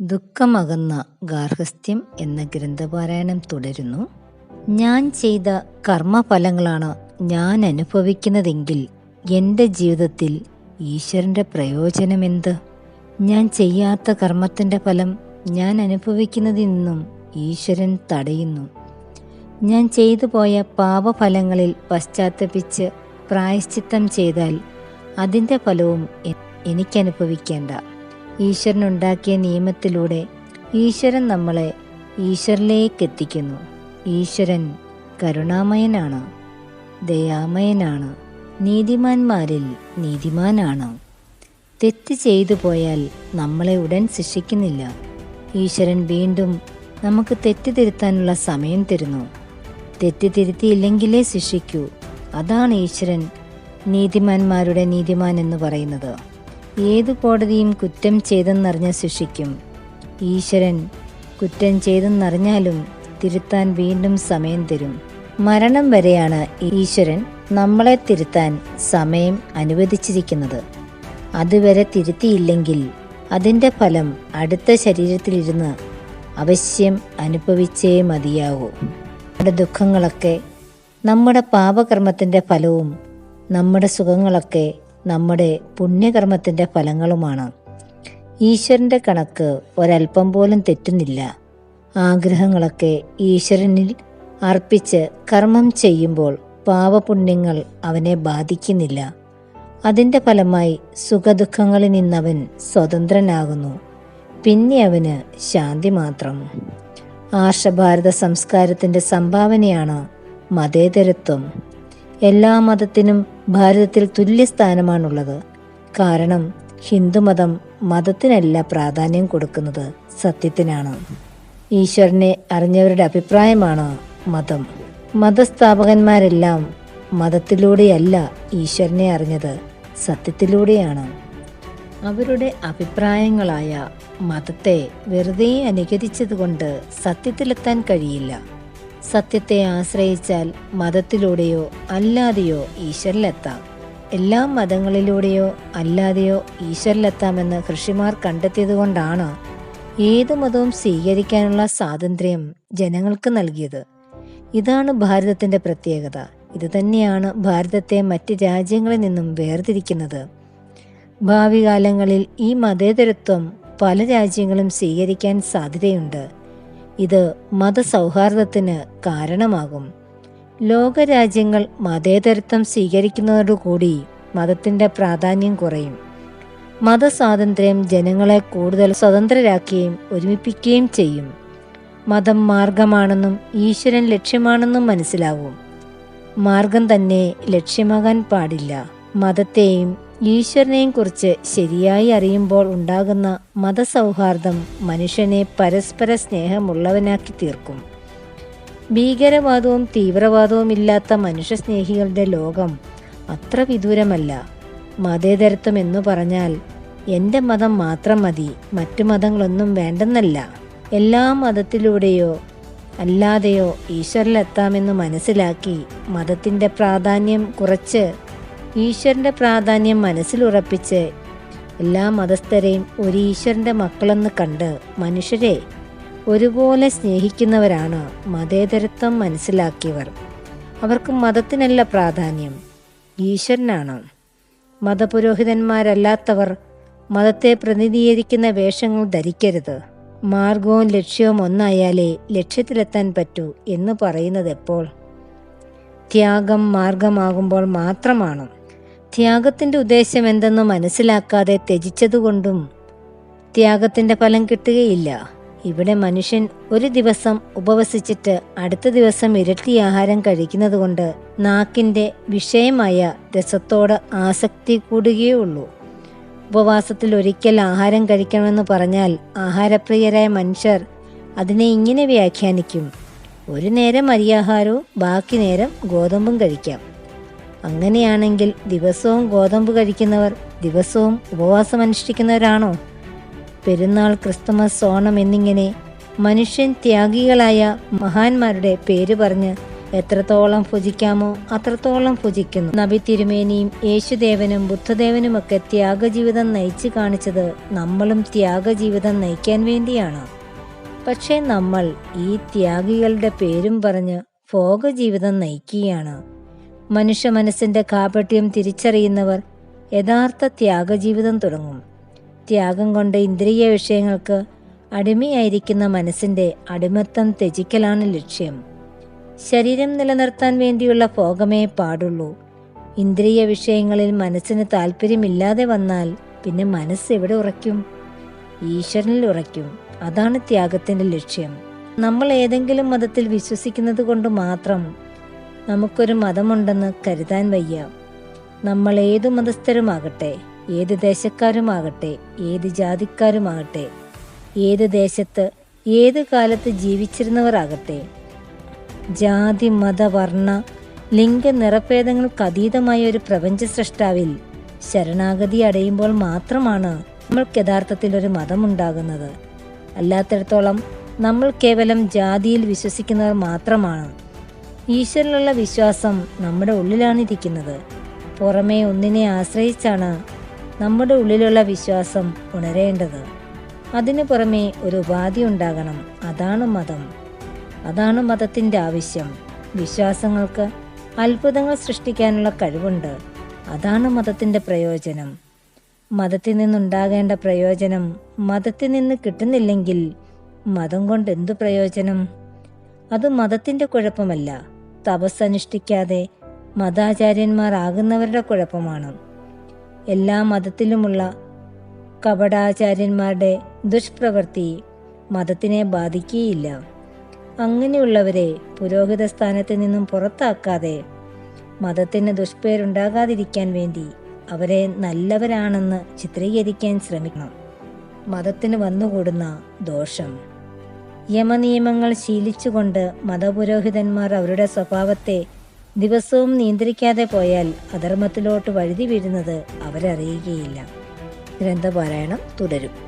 ദുഃഖമകന്ന ഗാർഹസ്ഥ്യം എന്ന ഗ്രന്ഥപാരായണം തുടരുന്നു. ഞാൻ ചെയ്ത കർമ്മഫലങ്ങളാണ് ഞാൻ അനുഭവിക്കുന്നതെങ്കിൽ എന്റെ ജീവിതത്തിൽ ഈശ്വരന്റെ പ്രയോജനമെന്ത്? ഞാൻ ചെയ്യാത്ത കർമ്മത്തിന്റെ ഫലം ഞാൻ അനുഭവിക്കുന്നതിൽ നിന്നും ഈശ്വരൻ തടയുന്നു. ഞാൻ ചെയ്തു പോയ പാപഫലങ്ങളിൽ പശ്ചാത്തപിച്ച് പ്രായശ്ചിത്തം ചെയ്താൽ അതിന്റെ ഫലവും എനിക്കനുഭവിക്കേണ്ട. ഈശ്വരനുണ്ടാക്കിയ നിയമത്തിലൂടെ ഈശ്വരൻ നമ്മളെ ഈശ്വരിലേക്ക് എത്തിക്കുന്നു ഈശ്വരൻ കരുണാമയനാണ് ദയാമയനാണ് നീതിമാന്മാരിൽ നീതിമാനാണ്. തെറ്റ് ചെയ്തു പോയാൽ നമ്മളെ ഉടൻ ശിക്ഷിക്കുന്നില്ല. ഈശ്വരൻ വീണ്ടും നമുക്ക് തെറ്റ് തിരുത്താനുള്ള സമയം തരുന്നു. തെറ്റ് തിരുത്തിയില്ലെങ്കിലേ ശിക്ഷിക്കൂ. അതാണ് ഈശ്വരൻ നീതിമാന്മാരുടെ നീതിമാൻ എന്ന് പറയുന്നത്. ഏതു കോടതിയും കുറ്റം ചെയ്തെന്നറിഞ്ഞ ശിക്ഷിക്കും. ഈശ്വരൻ കുറ്റം ചെയ്തെന്നറിഞ്ഞാലും തിരുത്താൻ വീണ്ടും സമയം തരും. മരണം വരെയാണ് ഈശ്വരൻ നമ്മളെ തിരുത്താൻ സമയം അനുവദിച്ചിരിക്കുന്നത്. അതുവരെ തിരുത്തിയില്ലെങ്കിൽ അതിന്റെ ഫലം അടുത്ത ശരീരത്തിലിരുന്ന് അവശ്യം അനുഭവിച്ചേ മതിയാകൂ. നമ്മുടെ ദുഃഖങ്ങളൊക്കെ നമ്മുടെ പാപകർമ്മത്തിന്റെ ഫലവും നമ്മുടെ സുഖങ്ങളൊക്കെ നമ്മുടെ പുണ്യകർമ്മത്തിന്റെ ഫലങ്ങളുമാണ്. ഈശ്വരന്റെ കണക്ക് ഒരല്പം പോലും തെറ്റുന്നില്ല. ആഗ്രഹങ്ങളൊക്കെ ഈശ്വരനിൽ അർപ്പിച്ച് കർമ്മം ചെയ്യുമ്പോൾ പാവപുണ്യങ്ങൾ അവനെ ബാധിക്കുന്നില്ല. അതിന്റെ ഫലമായി സുഖദുഃഖങ്ങളിൽ നിന്നവൻ സ്വതന്ത്രനാകുന്നു. പിന്നെ അവന് ശാന്തി മാത്രം. ആർഷഭാരത സംസ്കാരത്തിന്റെ സംഭാവനയാണ് മതേതരത്വം. എല്ലാ മതത്തിനും ഭാരതത്തിൽ തുല്യസ്ഥാനമാണുള്ളത്. കാരണം ഹിന്ദുമതം മതത്തിനല്ല പ്രാധാന്യം കൊടുക്കുന്നത് സത്യത്തിനാണ്. ഈശ്വരനെ അറിഞ്ഞവരുടെ അഭിപ്രായമാണ് മതം. മതസ്ഥാപകന്മാരെല്ലാം മതത്തിലൂടെയല്ല ഈശ്വരനെ അറിഞ്ഞത് സത്യത്തിലൂടെയാണ്. അവരുടെ അഭിപ്രായങ്ങളായ മതത്തെ വെറുതെ അനുകരിച്ചതുകൊണ്ട് സത്യത്തിലെത്താൻ കഴിയില്ല. സത്യത്തെ ആശ്രയിച്ചാൽ മതത്തിലൂടെയോ അല്ലാതെയോ ഈശ്വരിലെത്താം. എല്ലാ മതങ്ങളിലൂടെയോ അല്ലാതെയോ ഈശ്വരിലെത്താമെന്ന് ഋഷിമാർ കണ്ടെത്തിയതുകൊണ്ടാണ് ഏത് മതവും സ്വീകരിക്കാനുള്ള സ്വാതന്ത്ര്യം ജനങ്ങൾക്ക് നൽകിയത്. ഇതാണ് ഭാരതത്തിന്റെ പ്രത്യേകത. ഇത് തന്നെയാണ് ഭാരതത്തെ മറ്റ് രാജ്യങ്ങളിൽ നിന്നും വേർതിരിക്കുന്നത്. ഭാവി കാലങ്ങളിൽ ഈ മതേതരത്വം പല രാജ്യങ്ങളും സ്വീകരിക്കാൻ സാധ്യതയുണ്ട്. ഇത് മതസൗഹാർദ്ദത്തിന് കാരണമാകും. ലോകരാജ്യങ്ങൾ മതേതരത്വം സ്വീകരിക്കുന്നതോടുകൂടി മതത്തിന്റെ പ്രാധാന്യം കുറയും. മതസ്വാതന്ത്ര്യം ജനങ്ങളെ കൂടുതൽ സ്വതന്ത്രരാക്കുകയും ഒരുമിപ്പിക്കുകയും ചെയ്യും. മതം മാർഗമാണെന്നും ഈശ്വരൻ ലക്ഷ്യമാണെന്നും മനസ്സിലാവും. മാർഗം തന്നെ ലക്ഷ്യമാകാൻ പാടില്ല. മതത്തെയും ഈശ്വരനെയും കുറിച്ച് ശരിയായി അറിയുമ്പോൾ ഉണ്ടാകുന്ന മതസൗഹാർദ്ദം മനുഷ്യനെ പരസ്പര സ്നേഹമുള്ളവനാക്കി തീർക്കും. ഭീകരവാദവും തീവ്രവാദവും ഇല്ലാത്ത മനുഷ്യസ്നേഹികളുടെ ലോകം അത്ര വിദൂരമല്ല. മതേതരത്വം എന്നു പറഞ്ഞാൽ എന്റെ മതം മാത്രം മതി മറ്റു മതങ്ങളൊന്നും വേണ്ടെന്നല്ല. എല്ലാ മതത്തിലൂടെയോ അല്ലാതെയോ ഈശ്വരിലെത്താമെന്ന് മനസ്സിലാക്കി മതത്തിന്റെ പ്രാധാന്യം കുറച്ച് ഈശ്വരന്റെ പ്രാധാന്യം മനസ്സിലുറപ്പിച്ച് എല്ലാ മതസ്ഥരെയും ഒരു ഈശ്വരന്റെ മക്കളെന്ന് കണ്ട് മനുഷ്യരെ ഒരുപോലെ സ്നേഹിക്കുന്നവരാണ് മതേതരത്വം മനസ്സിലാക്കിയവർ. അവർക്ക് മതത്തിനല്ല പ്രാധാന്യം ഈശ്വരനാണ്. മതപുരോഹിതന്മാരല്ലാത്തവർ മതത്തെ പ്രതിനിധീകരിക്കുന്ന വേഷങ്ങൾ ധരിക്കരുത്. മാർഗവും ലക്ഷ്യവും ഒന്നായാലേ ലക്ഷ്യത്തിലെത്താൻ പറ്റൂ എന്ന് പറയുന്നത് എപ്പോൾ? ത്യാഗം മാർഗമാകുമ്പോൾ മാത്രമാണ്. ത്യാഗത്തിന്റെ ഉദ്ദേശം എന്തെന്ന് മനസ്സിലാക്കാതെ ത്യജിച്ചതുകൊണ്ടും ത്യാഗത്തിന്റെ ഫലം കിട്ടുകയില്ല. ഇവിടെ മനുഷ്യൻ ഒരു ദിവസം ഉപവസിച്ചിട്ട് അടുത്ത ദിവസം ഇരട്ടി ആഹാരം കഴിക്കുന്നത് കൊണ്ട് നാക്കിന്റെ വിഷയമായ രസത്തോട് ആസക്തി കൂടുകയേ ഉള്ളൂ ഉപവാസത്തിൽ ഒരിക്കൽ ആഹാരം കഴിക്കണമെന്ന് പറഞ്ഞാൽ ആഹാരപ്രിയരായ മനുഷ്യർ അതിനെ ഇങ്ങനെ വ്യാഖ്യാനിക്കും. ഒരു നേരം അരിയാഹാരവും ബാക്കി നേരം ഗോതമ്പും കഴിക്കാം. അങ്ങനെയാണെങ്കിൽ ദിവസവും ഗോതമ്പ് കഴിക്കുന്നവർ ദിവസവും ഉപവാസം അനുഷ്ഠിക്കുന്നവരാണോ? പെരുന്നാൾ ക്രിസ്തുമസ് ഓണം എന്നിങ്ങനെ മനുഷ്യൻ ത്യാഗികളായ മഹാന്മാരുടെ പേര് പറഞ്ഞ് എത്രത്തോളം ഭുജിക്കാമോ അത്രത്തോളം ഭുജിക്കുന്നു. നബി തിരുമേനിയും യേശുദേവനും ബുദ്ധദേവനുമൊക്കെ ത്യാഗജീവിതം നയിച്ചു കാണിച്ചത് നമ്മളും ത്യാഗജീവിതം നയിക്കാൻ വേണ്ടിയാണ്. പക്ഷേ നമ്മൾ ഈ ത്യാഗികളുടെ പേരും പറഞ്ഞ് ഭോഗജീവിതം നയിക്കുകയാണ്. മനുഷ്യ മനസ്സിന്റെ കാപട്യം തിരിച്ചറിയുന്നവർ യഥാർത്ഥ ത്യാഗജീവിതം തുടങ്ങും. ത്യാഗം കൊണ്ട് ഇന്ദ്രിയ വിഷയങ്ങൾക്ക് അടിമയായിരിക്കുന്ന മനസ്സിന്റെ അടിമത്തം ത്യജിക്കലാണ് ലക്ഷ്യം. ശരീരം നിലനിർത്താൻ വേണ്ടിയുള്ള ഭോഗമേ പാടുള്ളൂ. ഇന്ദ്രിയ വിഷയങ്ങളിൽ മനസ്സിന് താല്പര്യമില്ലാതെ വന്നാൽ പിന്നെ മനസ്സ് എവിടെ ഉറയ്ക്കും? ഈശ്വരനിൽ ഉറയ്ക്കും. അതാണ് ത്യാഗത്തിന്റെ ലക്ഷ്യം. നമ്മൾ ഏതെങ്കിലും മതത്തിൽ വിശ്വസിക്കുന്നത് കൊണ്ട് മാത്രം നമുക്കൊരു മതമുണ്ടെന്ന് കരുതാൻ വയ്യ. നമ്മൾ ഏതു മതസ്ഥരുമാകട്ടെ ഏത് ദേശക്കാരുമാകട്ടെ ഏത് ജാതിക്കാരുമാകട്ടെ ഏത് ദേശത്ത് ഏത് കാലത്ത് ജീവിച്ചിരുന്നവരാകട്ടെ ജാതി മത വർണ ലിംഗ നിറഭേദങ്ങൾക്ക് അതീതമായ ഒരു പ്രപഞ്ച സൃഷ്ടാവിൽ ശരണാഗതി അടയുമ്പോൾ മാത്രമാണ് നമ്മൾക്ക് യഥാർത്ഥത്തിൽ ഒരു മതമുണ്ടാകുന്നത്. അല്ലാത്തിടത്തോളം നമ്മൾ കേവലം ജാതിയിൽ വിശ്വസിക്കുന്നവർ മാത്രമാണ്. ഈശ്വരനുള്ള വിശ്വാസം നമ്മുടെ ഉള്ളിലാണിരിക്കുന്നത്. പുറമേ ഒന്നിനെ ആശ്രയിച്ചാണ് നമ്മുടെ ഉള്ളിലുള്ള വിശ്വാസം ഉണരേണ്ടത്. അതിനു പുറമേ ഒരു ഉപാധി ഉണ്ടാകണം. അതാണ് മതം. അതാണ് മതത്തിന്റെ ആവശ്യം. വിശ്വാസങ്ങൾക്ക് അത്ഭുതങ്ങൾ സൃഷ്ടിക്കാനുള്ള കഴിവുണ്ട്. അതാണ് മതത്തിന്റെ പ്രയോജനം. മതത്തിൽ നിന്നുണ്ടാകേണ്ട പ്രയോജനം മതത്തിൽ നിന്ന് കിട്ടുന്നില്ലെങ്കിൽ മതം കൊണ്ട് എന്തു പ്രയോജനം? അത് മതത്തിന്റെ കുഴപ്പമല്ല. തപസ് അനുഷ്ഠിക്കാതെ മതാചാര്യന്മാരാകുന്നവരുടെ കുഴപ്പമാണ്. എല്ലാ മതത്തിലുമുള്ള കപടാചാര്യന്മാരുടെ ദുഷ്പ്രവൃത്തി മതത്തിനെ ബാധിക്കുകയില്ല. അങ്ങനെയുള്ളവരെ പുരോഹിത സ്ഥാനത്ത് നിന്നും പുറത്താക്കാതെ മതത്തിന് ദുഷ്പേരുണ്ടാകാതിരിക്കാൻ വേണ്ടി അവരെ നല്ലവരാണെന്ന് ചിത്രീകരിക്കാൻ ശ്രമിക്കണം. മതത്തിന് വന്നുകൂടുന്ന ദോഷം. യമനിയമങ്ങൾ ശീലിച്ചുകൊണ്ട് മതപുരോഹിതന്മാർ അവരുടെ സ്വഭാവത്തെ ദിവസവും നിയന്ത്രിക്കാതെ പോയാൽ അധർമ്മത്തിലോട്ട് വഴുതി വീഴുന്നത് അവരറിയുകയില്ല. ഗ്രന്ഥപാരായണം തുടരും.